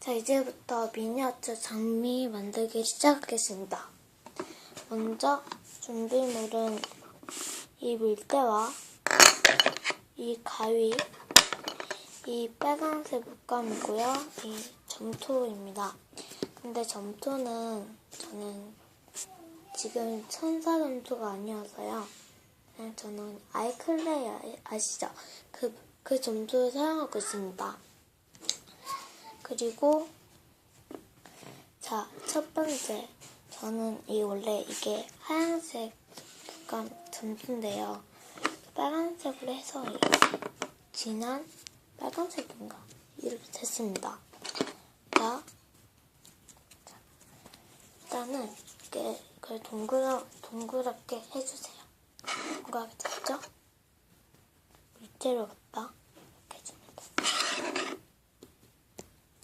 자, 이제부터 미니어처 장미 만들기 시작하겠습니다. 먼저 준비물은 이 물때와 이 가위, 이 빨간색 물감이고요. 이 점토입니다. 근데 점토는 저는 지금 천사 점토가 아니어서요. 저는 아이클레이 아- 아시죠? 그, 그 점토를 사용하고 있습니다. 그리고 자, 첫 번째. 저는 이 원래 이게 하얀색 물감 점토인데요. 빨간색으로 해서 진한 빨간색인가? 이렇게 됐습니다. 자, 자, 일단은 이렇게 그걸 동그라, 동그랗게 해주세요. 동그랗게 됐죠? 밑으로 갔다. 이렇게 해줍니다.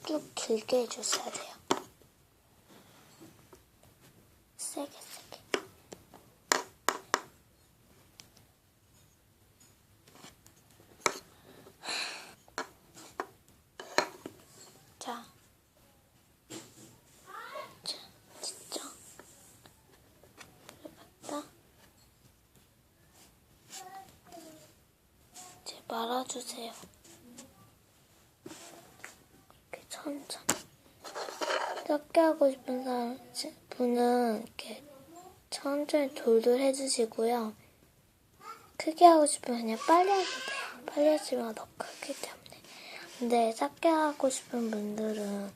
쭉 길게 해주셔야 돼요. 세게 세게. 자, 자, 진짜 봤다. 이제 말아주세요. 천천히. 적게 하고 싶은 사람, 분은 이렇게 천천히 돌돌 해주시고요. 크게 하고 싶으면 그냥 빨리 해도 돼요. 빨리 해주면 더 크기 때문에. 근데 작게 하고 싶은 분들은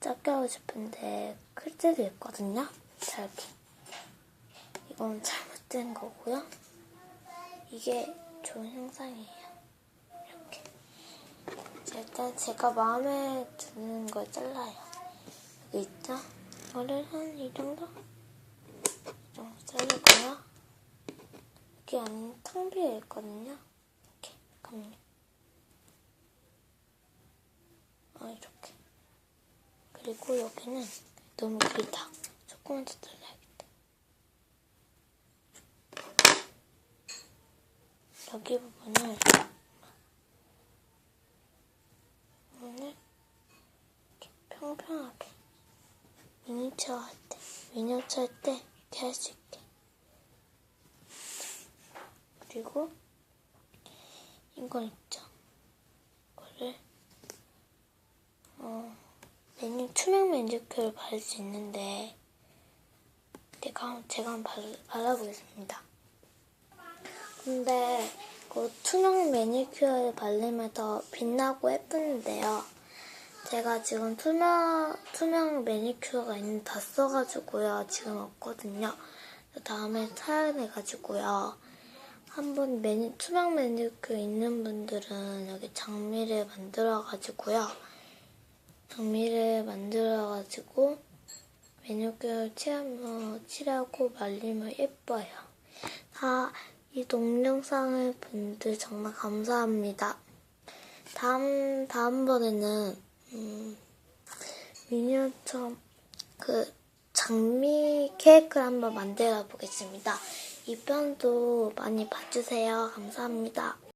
작게 하고 싶은데 클 때도 있거든요. 자, 이렇게. 이건 잘못된 거고요. 이게 좋은 형상이에요. 일단 제가 마음에 드는 걸 잘라요. 여기 있죠? 이거를 한 이 정도? 이 정도 자르고요. 여기 안에 텅 비어 있거든요. 이렇게, 잠깐만요. 아, 이렇게. 그리고 여기는 너무 길다. 조금만 더 잘라야겠다. 여기 부분을 이렇게 평평하게 미니처 할 때, 미니어처 할 때 이렇게 할 수 있게. 그리고 이거 있죠. 이거를 어, 매니 투명 매니큐어를 바를 수 있는데 제가 한- 제가 한번 발, 발라보겠습니다. 근데 그 투명 매니큐어를 바르면 더 빛나고 예쁜데요. 제가 지금 투명, 투명 매니큐어가 있는 다 써가지고요. 지금 없거든요. 다음에 사야 돼가지고요. 한번 매니, 투명 매니큐어 있는 분들은 여기 장미를 만들어가지고요. 장미를 만들어가지고 매니큐어 칠하면, 칠하고 말리면 예뻐요. 다, 이 동영상을 분들 정말 감사합니다. 다음, 다음번에는, 음, 미니어처 그 장미 케이크를 한번 만들어 보겠습니다. 이 편도 많이 봐주세요. 감사합니다.